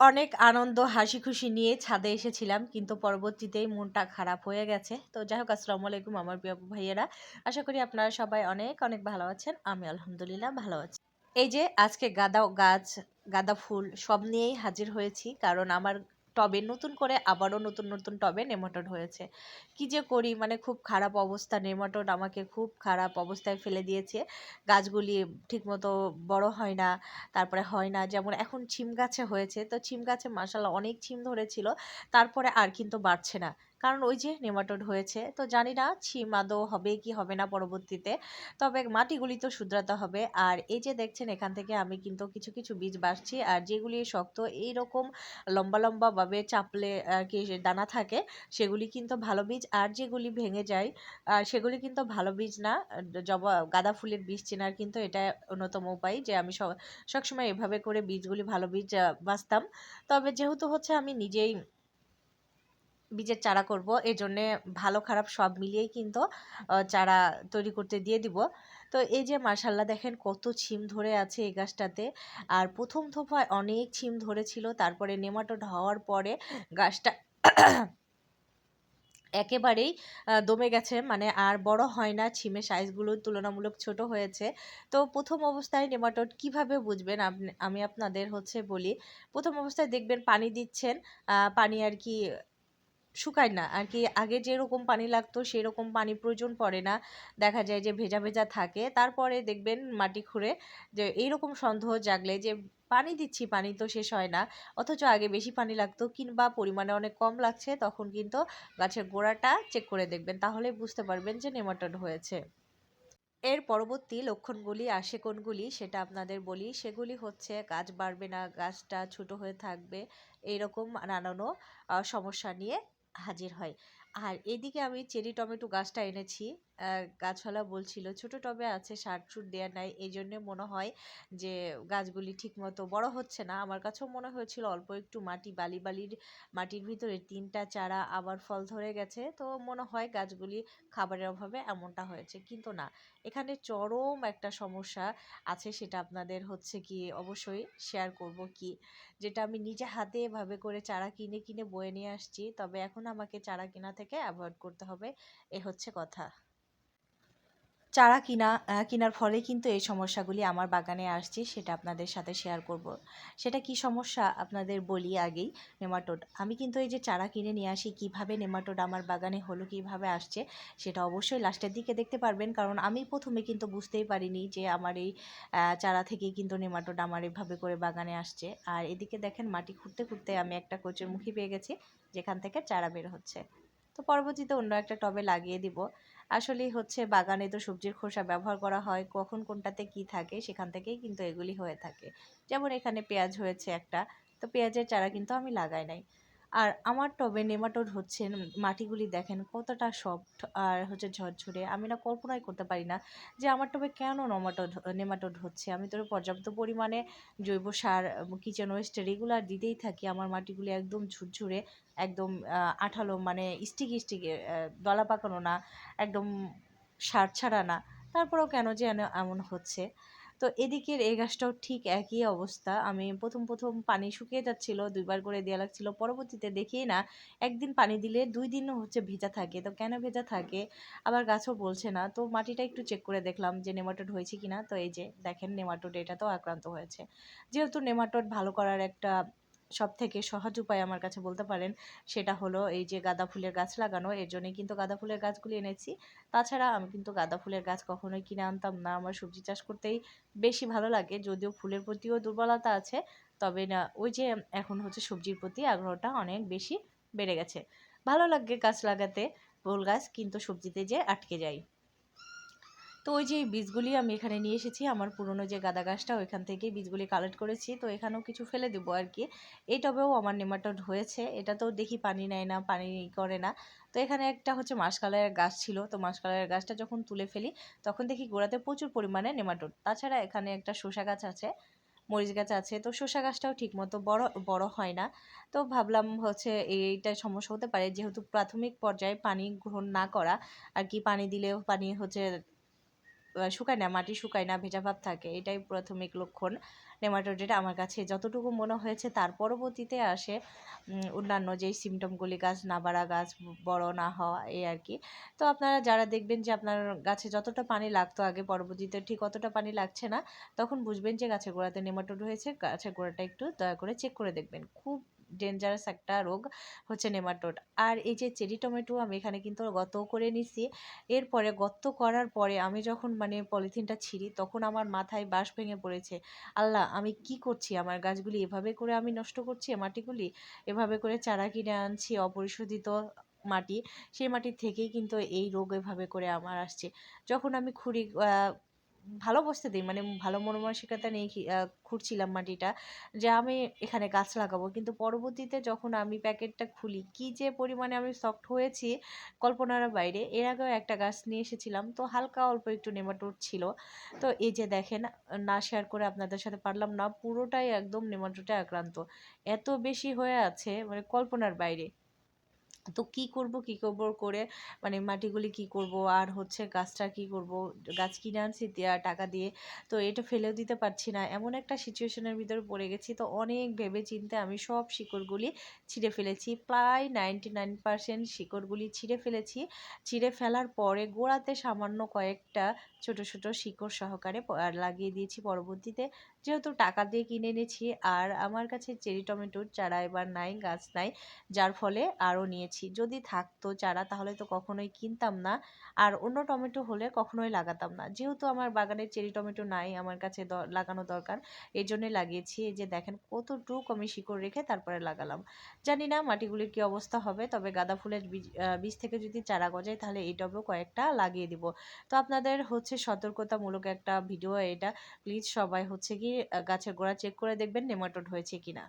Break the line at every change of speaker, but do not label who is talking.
অনেক আনন্দ হাসি খুশি নিয়ে ছাদে এসেছিলাম, কিন্তু পরবর্তীতেই মনটা খারাপ হয়ে গেছে। তো যাই হোক, আসসালামু আলাইকুম আমার প্রিয় ভাইয়েরা। আশা করি আপনারা সবাই অনেক অনেক ভালো আছেন। আমি আলহামদুলিল্লাহ ভালো আছি। এই যে আজকে গাদা গাছ, গাঁদা ফুল সব নিয়েই হাজির হয়েছি, কারণ আমার টবে, নতুন করে আবারও নতুন নতুন টবে নেমাটোড হয়েছে। কি যে করি মানে খুব খারাপ অবস্থা নেমাটোড আমাকে খুব খারাপ অবস্থায় ফেলে দিয়েছে। গাছগুলি ঠিকমতো বড় হয় না, তারপরে হয় না, যেমন এখন ছিম গাছে হয়েছে। তো ছিম গাছে মাসাল্লাহ অনেক ছিম ধরেছিল, তারপরে আর কিন্তু বাড়ছে না। কারণ ওই যে নেমাটোড হয়েছে। তো জানি না ছিম আদৌ হবে কি হবে না পরবর্তীতে। তবে মাটিগুলি তো শুধরাতে হবে। আর এই যে দেখছেন, এখান থেকে আমি কিন্তু কিছু কিছু বীজ বাড়ছি। আর যেগুলি শক্ত, এইরকম লম্বা, লম্বাভাবে চাপলে আর কি দানা থাকে, সেগুলি কিন্তু ভালো বীজ। আর যেগুলি ভেঙে যায় আর সেগুলি কিন্তু ভালো বীজ না। জবা, গাঁদা ফুলের বীজ চেনার কিন্তু এটা অন্যতম উপায় যে আমি সবসময় এভাবে করে বীজগুলি ভালো বীজ বাঁচতাম। তবে যেহেতু হচ্ছে আমি নিজেই বীজের চারা করব। এই জন্যে ভালো খারাপ সব মিলিয়েই কিন্তু চারা তৈরি করতে দিয়ে দিব। তো এই যে মার্শাল্লাহ দেখেন কত ছিম ধরে আছে এই গাছটাতে। আর প্রথম থোপায় অনেক ছিম ধরেছিল, তারপরে নেমাটোড হওয়ার পরে গাছটা একেবারেই দমে গেছে। মানে আর বড় হয় না, ছিমের সাইজগুলো তুলনামূলক ছোট হয়েছে। তো প্রথম অবস্থায় নেমাটোড কীভাবে বুঝবেন? আমি আপনাদের হচ্ছে বলি, প্রথম অবস্থায় দেখবেন পানি দিচ্ছেন পানি আর কি শুকায় না। আর কি আগে যেরকম পানি লাগতো, সেরকম পানি প্রয়োজন পড়ে না। দেখা যায় যে ভেজা ভেজা থাকে। তারপরে দেখবেন মাটি খুঁড়ে যে এইরকম সন্দেহ জাগলে যে পানি দিচ্ছি, পানি তো শেষ হয় না। অথচ আগে বেশি পানি লাগতো কিংবা পরিমাণে অনেক কম লাগছে, তখন কিন্তু গাছের গোড়াটা চেক করে দেখবেন। তাহলে বুঝতে পারবেন যে নেমাটোড হয়েছে। এর পরবর্তী লক্ষণগুলি আসে কোনগুলি সেটা আপনাদের বলি। সেগুলি হচ্ছে গাছ বাড়বে না, গাছটা ছোট হয়ে থাকবে, এইরকম নানানো সমস্যা নিয়ে হাজির হয়। আর এদিকে আমি চেরি টমেটো গাছটা এনেছি। গাছওয়ালা বলছিল, ছোট টবে আছে, সার সুর দেওয়া নাই, এই জন্যে মনে হয় যে গাছগুলি ঠিকমতো বড় হচ্ছে না। আমার কাছেও মনে হয়েছিল, অল্প একটু মাটি, বালি বালির মাটির ভিতরে তিনটা চারা আবার ফল ধরে গেছে। তো মনে হয় গাছগুলি খাবারের অভাবে এমনটা হয়েছে, কিন্তু না। এখানে চরম একটা সমস্যা আছে, সেটা আপনাদের হচ্ছে কি অবশ্যই শেয়ার করব কি। যেটা আমি নিজে হাতে এভাবে করে চারা কিনে কিনে বয়ে নিয়ে আসছি, তবে এখন আমাকে চারা কিনা থেকে অ্যাভয়েড করতে হবে, এ হচ্ছে কথা। চারা কিনা কেনার ফলে কিন্তু এই সমস্যাগুলি আমার বাগানে আসছে, সেটা আপনাদের সাথে শেয়ার করব। সেটা কি সমস্যা আপনাদের বলি আগেই, নেমাটোড। আমি কিন্তু এই যে চারা কিনে নিয়ে আসি, কীভাবে নেমাটোড আমার বাগানে হলো, কীভাবে আসছে, সেটা অবশ্যই লাস্টের দিকে দেখতে পারবেন। কারণ আমি প্রথমে কিন্তু বুঝতেই পারিনি যে আমার এই চারা থেকেই কিন্তু নেমাটোড আমার এভাবে করে বাগানে আসছে। আর এদিকে দেখেন মাটি খুঁড়তে খুঁড়তে আমি একটা কোচের মুখী পেয়ে গেছি, যেখান থেকে চারা বের হচ্ছে। তো পরবর্তীতে অন্য একটা টবে লাগিয়ে দিব। আসলে হচ্ছে বাগানে তো সবজির খোসা ব্যবহার করা হয়, কখন কোনটাতে কি থাকে সেখান থেকেই কিন্তু এগুলি হয়ে থাকে। যেমন এখানে পেঁয়াজ হয়েছে একটা, তো পেঁয়াজের চারা কিন্তু আমি লাগাই নাই। আর আমার টবে নেমাটোড হচ্ছে মাটিগুলি দেখেন কতটা সফট আর হচ্ছে ঝরঝরে। আমি না কল্পনাই করতে পারি না যে আমার টবে কেন নমাটোড, নেমাটোড হচ্ছে। আমি তো পর্যাপ্ত পরিমাণে জৈব সার কিচেন ওয়েস্ট রেগুলার দিতেই থাকি। আমার মাটিগুলি একদম ঝুরঝুরে, একদম আঠালো মানে স্টিক স্টিক দলা পাকানো না, একদম সার ছাড়া না। তারপরেও কেন যে এমন হচ্ছে? তো এদিকের এই গাছটাও ঠিক একই অবস্থা। আমি প্রথম প্রথম পানি শুকিয়ে যাচ্ছিল, দুইবার করে দেওয়া লাগছিল। পরবর্তীতে দেখি না, একদিন পানি দিলে দুই দিনও হচ্ছে ভেজা থাকে। তো কেন ভেজা থাকে? আবার গাছও বলছে না। তো মাটিটা একটু চেক করে দেখলাম যে নেমাটোড হয়েছে কিনা। তো এই যে দেখেন, নেমাটোড এটা তো আক্রান্ত হয়েছে। যেহেতু নেমাটোড ভালো করার একটা সব থেকে সহজ উপায় আমার কাছে বলতে পারেন, সেটা হলো এই যে গাঁদা ফুলের গাছ লাগানো, এর জন্যই কিন্তু গাঁদা ফুলের গাছগুলি এনেছি। তাছাড়া আমি কিন্তু গাঁদা ফুলের গাছ কখনোই কিনে আনতাম না, আমার সবজি চাষ করতেই বেশি ভালো লাগে, যদিও ফুলের প্রতিও দুর্বলতা আছে, তবে না, ওই যে এখন হচ্ছে সবজির প্রতি আগ্রহটা অনেক বেশি বেড়ে গেছে। ভালো লাগে গাছ লাগাতে ফুল গাছ কিন্তু সবজিতে যে আটকে যায়। তো ওই যে বীজগুলি আমি এখানে নিয়ে এসেছি, আমার পুরনো যে গাঁদা গাছটা, ওইখান থেকে বীজগুলি কালেক্ট করেছি। তো এখানেও কিছু ফেলে দেবো আর কি। এই টবেও আমার নেমাটোড হয়েছে। এটা তো দেখি পানি নেয় না, পানি করে না। তো এখানে একটা হচ্ছে মাসকালারের গাছ ছিল। তো মাসকালারের গাছটা যখন তুলে ফেলি, তখন দেখি গোড়াতে প্রচুর পরিমাণে নেমাটোড। তাছাড়া এখানে একটা শসা গাছ আছে, মরিচ গাছ আছে। তো শসা গাছটাও ঠিকমতো বড় বড় হয় না। তো ভাবলাম হচ্ছে এইটা সমস্যা হতে পারে। যেহেতু প্রাথমিক পর্যায়ে পানি গ্রহণ না করা, আর কি পানি দিলেও পানি হচ্ছে শুকায় না, মাটি শুকায় না, ভেজা ভাব থাকে, এটাই প্রাথমিক লক্ষণ নেমাটোডের আমার কাছে। যতটুকু মনে হয়েছে তার পরবর্তীতে আসে অন্যান্য যেই সিমটমগুলি গাছ না বাড়া, গাছ বড় না হওয়া, এই আর কি। তো আপনারা যারা দেখবেন যে আপনার গাছে যতটা পানি লাগতো আগে, পরবর্তীতে ঠিক অতটা পানি লাগছে না, তখন বুঝবেন যে গাছের গোড়াতে নেমাটোড হয়েছে, গাছের গোড়াটা একটু দয়া করে চেক করে দেখবেন। খুব ডেঞ্জারাস একটা রোগ হচ্ছে নেমাটোড। আর এই যে চেরি টমেটো আমি এখানে কিন্তু গত করে নিছি। এরপরে গর্ত করার পরে আমি যখন মানে পলিথিনটা ছিঁড়ি তখন আমার মাথায় বাঁশ ভেঙে পড়েছে। আল্লাহ, আমি কি করছি? আমার গাছগুলি এভাবে করে আমি নষ্ট করছি? মাটিগুলি এভাবে করে চারা কিনে আনছি, অপরিশোধিত মাটি, সেই মাটির থেকেই কিন্তু এই রোগ এভাবে করে আমার আসছে। যখন আমি খুঁড়ি ভালো বসতে দিই মানে ভালো মনোমানসিকতা নিয়ে খুঁড়ছিলাম মাটিটা যে আমি এখানে গাছ লাগাবো। কিন্তু পরবর্তীতে যখন আমি প্যাকেটটা খুলি, কি যে পরিমাণে আমি সফট হয়েছি কল্পনার বাইরে, এর আগেও একটা গাছ নিয়ে এসেছিলাম। তো হালকা অল্প একটু নেমাটোড ছিল। তো এই যে দেখেন, না শেয়ার করে আপনাদের সাথে পারলাম না, পুরোটাই একদম নেমাটোডে আক্রান্ত। এত বেশি হয়ে আছে মানে কল্পনার বাইরে। তো কি করব কি করব করে মানে মাটিগুলি কি করব আর হচ্ছে গাছটা কি করব, গাছ কিনে আনছি টাকা দিয়ে, তো এটা ফেলেও দিতে পারছি না। এমন একটা সিচুয়েশনের ভিতরে পড়ে গেছি, তো অনেক ভেবে চিন্তে আমি সব শিকড়গুলি ছিঁড়ে ফেলেছি। প্রায় নাইনটি নাইন পার্সেন্ট শিকড়গুলি ছিঁড়ে ফেলেছি। ছিঁড়ে ফেলার পরে গোড়াতে সামান্য কয়েকটা ছোট ছোট শিকড় সহকারে লাগিয়ে দিয়েছি। পরবর্তীতে যেহেতু টাকা দিয়ে কিনে এনেছি, আর আমার কাছে চেরি টমেটোর চারা এবার নাই, গাছ নাই, যার ফলে আরও নিয়েছি। যদি থাকতো চারা, তাহলে তো কখনোই কিনতাম না, আর অন্য টমেটো হলে কখনোই লাগাতাম না। যেহেতু আমার বাগানে চেরি টমেটো নাই, আমার কাছে লাগানো দরকার, এই জন্যই লাগিয়েছি। এই যে দেখেন, কতটুক আমি শিকড় রেখে তারপরে লাগালাম। জানি না মাটিগুলির কি অবস্থা হবে, তবে গাঁদা ফুলের বীজ থেকে যদি চারা গজায়, তাহলে এই টবেও কয়েকটা লাগিয়ে দিব। তো আপনাদের হচ্ছে সতর্কতামূলক একটা ভিডিও এটা। প্লিজ সবাই হচ্ছে কি গাছের গোড়া চেক করে দেখবেন নেমাটোড হয়েছে কিনা।